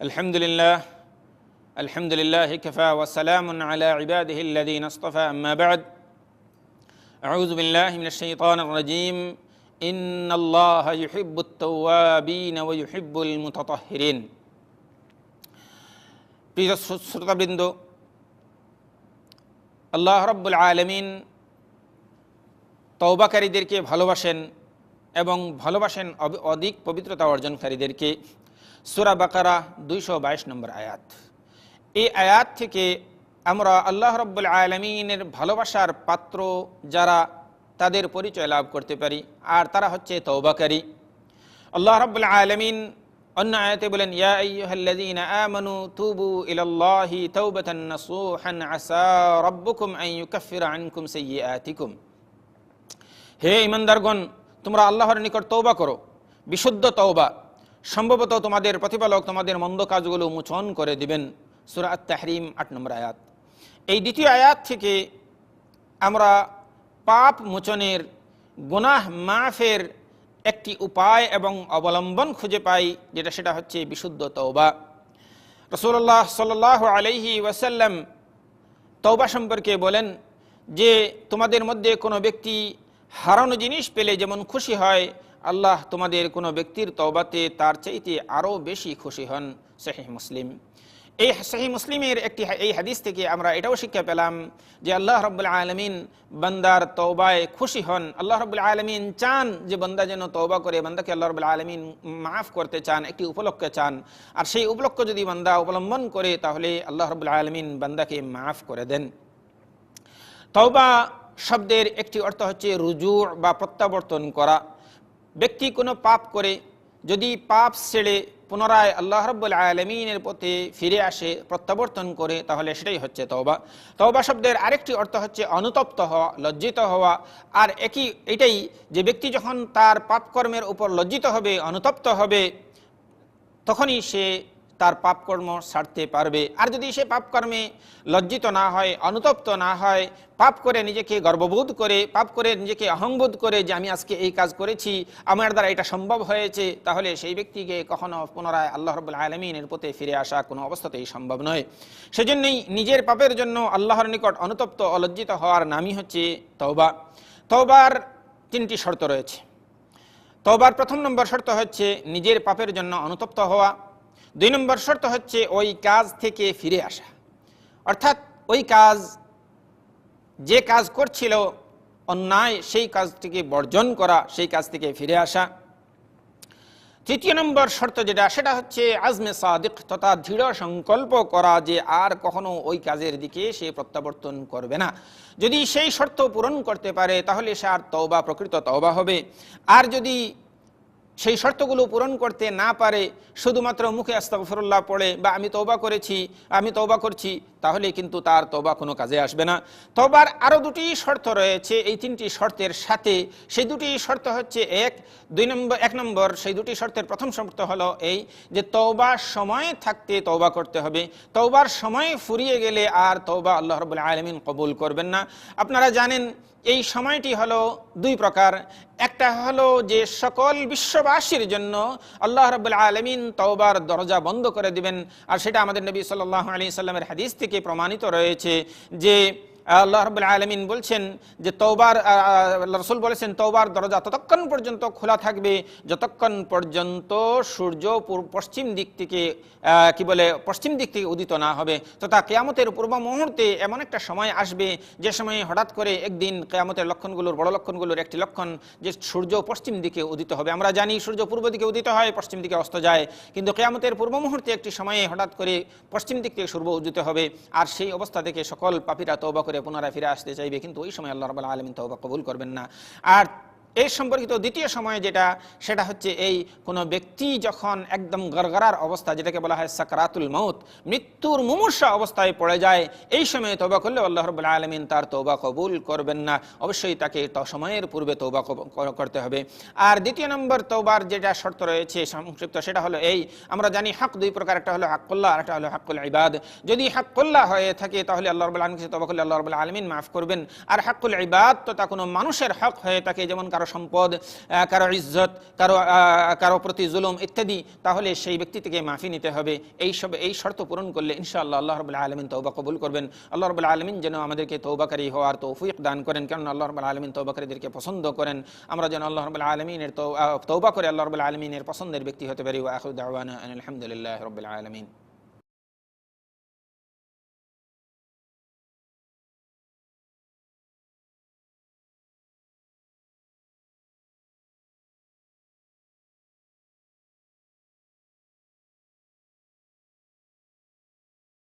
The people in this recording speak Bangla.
الحمد لله الحمد لله كفى وسلام على عباده الذين اصطفى أما بعد أعوذ بالله من الشيطان الرجيم إن الله يحب التوابين ويحب المتطهرين প্রিয় শ্রোতাবৃন্দ আল্লাহ রব্বুল আলমিন তৌবাকারীদেরকে ভালোবাসেন এবং ভালোবাসেন অব- অধিক পবিত্রতা অর্জনকারীদেরকে সুরা বাকারা দুইশো বাইশ নম্বর আয়াত। এই আয়াত থেকে আমরা আল্লাহ রব্বুল আলমিনের ভালোবাসার পাত্র যারা, তাদের পরিচয় লাভ করতে পারি। আর তারা হচ্ছে তৌবাকারী আল্লাহ রব্বুল আলমিন অন্য আয়াতে বলেন, ইয়া আইয়ুহাল্লাযীনা আমানু তুবু ইলাল্লাহি তাওবাতান নাসুহান, আসা রাব্বুকুম আন ইউকাফিরা আনকুম সাইয়্যাতিকুম। হে ইমানদারগণ তোমরা আল্লাহর নিকট তৌবা করো, বিশুদ্ধ তৌবা সম্ভবত তোমাদের প্রতিপালক তোমাদের মন্দ কাজগুলো মোচন করে দিবেন। সুরা আত তাহরিম আট নম্বর আয়াত। এই দ্বিতীয় আয়াত থেকে আমরা পাপ মোচনের গুনাহ মাফের একটি উপায় এবং অবলম্বন খুঁজে পাই, যেটা সেটা হচ্ছে বিশুদ্ধ তৌবা রসুল্লাহ সাল আলহি ওয়াসাল্লাম তৌবা সম্পর্কে বলেন যে, তোমাদের মধ্যে কোনো ব্যক্তি হারানো জিনিস পেলে যেমন খুশি হয় আল্লাহ তোমাদের কোনো ব্যক্তির তওবাতে তার চাইতে আরও বেশি খুশি হন শাহী মুসলিম। এই শাহী মুসলিমের একটি এই হাদিস থেকে আমরা এটাও শিক্ষা পেলাম যে আল্লাহ রব্বুল আলমিন বান্দার তৌবায় খুশি হন। আল্লাহ রব্বুল আলমিন চান যে বান্দা যেন তৌবা করে, বান্দাকে আল্লাহ রব্বুল আলমিন মাফ করতে চান, একটি উপলক্ষে চান। আর সেই উপলক্ষ যদি বান্দা অবলম্বন করে, তাহলে আল্লাহ রব্বুল আলমিন বান্দাকে মাফ করে দেন। তওবা শব্দের একটি অর্থ হচ্ছে রুজু বা প্রত্যাবর্তন করা। ব্যক্তি কোনো পাপ করে, যদি পাপ ছেড়ে পুনরায় আল্লাহ রব্বুল আলমিনের পথে ফিরে আসে, প্রত্যাবর্তন করে, তাহলে সেটাই হচ্ছে তওবা। তওবা শব্দের আরেকটি অর্থ হচ্ছে অনুতপ্ত হওয়া, লজ্জিত হওয়া। আর একই, এটাই যে ব্যক্তি যখন তার পাপকর্মের উপর লজ্জিত হবে, অনুতপ্ত হবে, তখনই সে তার পাপকর্ম সারতে পারবে। আর যদি সে পাপকর্মে লজ্জিত না হয়, অনুতপ্ত না হয়, পাপ করে নিজেকে গর্ববোধ করে, পাপ করে নিজেকে অহংবোধ করে যে আমি আজকে এই কাজ করেছি, আমার দ্বারা এটা সম্ভব হয়েছে, তাহলে সেই ব্যক্তিকে কখনো পুনরায় আল্লাহ রবুল আলমিনের পথে ফিরে আসা কোনো অবস্থাতেই সম্ভব নয়। সেজন্যই নিজের পাপের জন্য আল্লাহর নিকট অনুতপ্ত অলজ্জিত হওয়ার নামই হচ্ছে তওবা। তওবার তিনটি শর্ত রয়েছে। তবার প্রথম নম্বর শর্ত হচ্ছে নিজের পাপের জন্য অনুতপ্ত হওয়া। দুই নম্বর শর্ত হচ্ছে ওই কাজ থেকে ফিরে আসা। অর্থাৎ ওই কাজ যে কাজ করছিল, অন্যায় সেই কাজ থেকে বর্জন করা, সেই কাজ থেকে ফিরে আসা। তৃতীয় নম্বর শর্ত যেটা, সেটা হচ্ছে আজমে সাদিক তথা দৃঢ় সংকল্প করা যে আর কখনো ওই কাজের দিকে সে প্রত্যাবর্তন করবে না। যদি সেই শর্ত পূরণ করতে পারে, তাহলে সে আর তওবা, প্রকৃত তওবা হবে। আর যদি সেই শর্তগুলো পূরণ করতে না পারে, শুধুমাত্র মুখে আস্তাফরুল্লাহ পড়ে, বা আমি তৌবা করেছি, আমি তৌবা করছি। তাহলে কিন্তু তার তৌবা কোনো কাজে আসবে না। তৌবার আরও দুটি শর্ত রয়েছে, এই তিনটি শর্তের সাথে। সেই দুটি শর্ত হচ্ছে এক, দুই নম্বর, এক নম্বর, সেই দুটি শর্তের প্রথম শর্ত হলো এই যে তৌবার সময় থাকতে তৌবা করতে হবে। তৌবার সময় ফুরিয়ে গেলে আর তৌবা আল্লাহ রবুল্লা আলমিন কবুল করবেন না। আপনারা জানেন, এই সময়টি হলো দুই প্রকার। একটা হলো যে সকল বিশ্ববাসীর জন্য আল্লাহ রবুল আলমিন তওবার দরজা বন্ধ করে দিবেন। আর সেটা আমাদের নবী সাল্লাহ আলী সাল্লামের হাদিস থেকে প্রমাণিত রয়েছে যে আল্লাহ রবুল আলমিন বলছেন যে তৌবার রসুল বলেছেন তৌবার দরজা ততক্ষণ পর্যন্ত খোলা থাকবে, যতক্ষণ পর্যন্ত সূর্য পশ্চিম দিক থেকে কি বলে, পশ্চিম দিক থেকে উদিত না হবে। তথা কেয়ামতের পূর্ব মুহূর্তে এমন একটা সময় আসবে, যে সময় হঠাৎ করে একদিন কেয়ামতের লক্ষণগুলোর, বড় লক্ষণগুলোর একটি লক্ষণ, যে সূর্য পশ্চিম দিকে উদিত হবে। আমরা জানি সূর্য পূর্ব দিকে উদিত হয়, পশ্চিম দিকে অস্ত যায়। কিন্তু কেয়ামতের পূর্ব মুহূর্তে একটি সময়ে হঠাৎ করে পশ্চিম দিক থেকে সূর্য উদিত হবে। আর সেই অবস্থা থেকে সকল পাপীরা তৌবা করে পুনরায় ফিরে আসতে চাইবে, কিন্তু ওই সময় আল্লাহ রবাহ আলমিন তবা কবুল করবেন না। আর এই সম্পর্কিত দ্বিতীয় সময় যেটা, সেটা হচ্ছে এই কোনো ব্যক্তি যখন একদম গরগরার অবস্থা, যেটাকে বলা হয় সাকরাতুল মৌত মৃত্যুর মুমূর্ষা অবস্থায় পড়ে যায়, এই সময়ে তৌবা করলে আল্লাহ রবুল্লা আলমিন তার তৌবা কবুল করবেন না। অবশ্যই তাকে সময়ের পূর্বে তৌবা করতে হবে। আর দ্বিতীয় নম্বর তৌবার যেটা শর্ত রয়েছে, সংক্ষিপ্ত, সেটা হলো এই, আমরা জানি হাক দুই প্রকার, একটা হলো হাক্কুল্লাহ আর একটা হলো হাক্কুল ইবাদ। যদি হাক্কুল্লাহ হয়ে থাকে, তাহলে আল্লাহ রবুল্লা আলমিন তৌবা করলে আল্লাহ রবুল্লা আলমিন মাফ করবেন। আর হাক্কুল ইবাদ তো তা কোনো মানুষের হক হয়ে থাকে, যেমন কারও সম্পদ কারও ইজ্জত, কারও কারও প্রতি জুলুম ইত্যাদি, তাহলে সেই ব্যক্তি থেকে মাফি নিতে হবে। এই সব, এই শর্ত পূরণ করলে ইনশাআল্লাহ আল্লাহ রবুল্লা আলমিন তৌবা কবুল করবেন। আল্লাহ রবুল্লা আলমিন যেন আমাদেরকে তৌবাকারী হওয়ার তৌফিক দান করেন কারণ আল্লাহ রবুল্লা আলমিন তৌবাকারীদেরকে পছন্দ করেন। আমরা যেন আল্লাহ রবুল্লা আলমিনের তৌবা করে আল্লাহ রবুল্লা আলমিনের পছন্দের ব্যক্তি হতে পারি। ওয়া আখির দাওয়ানা আনিল আলমিন।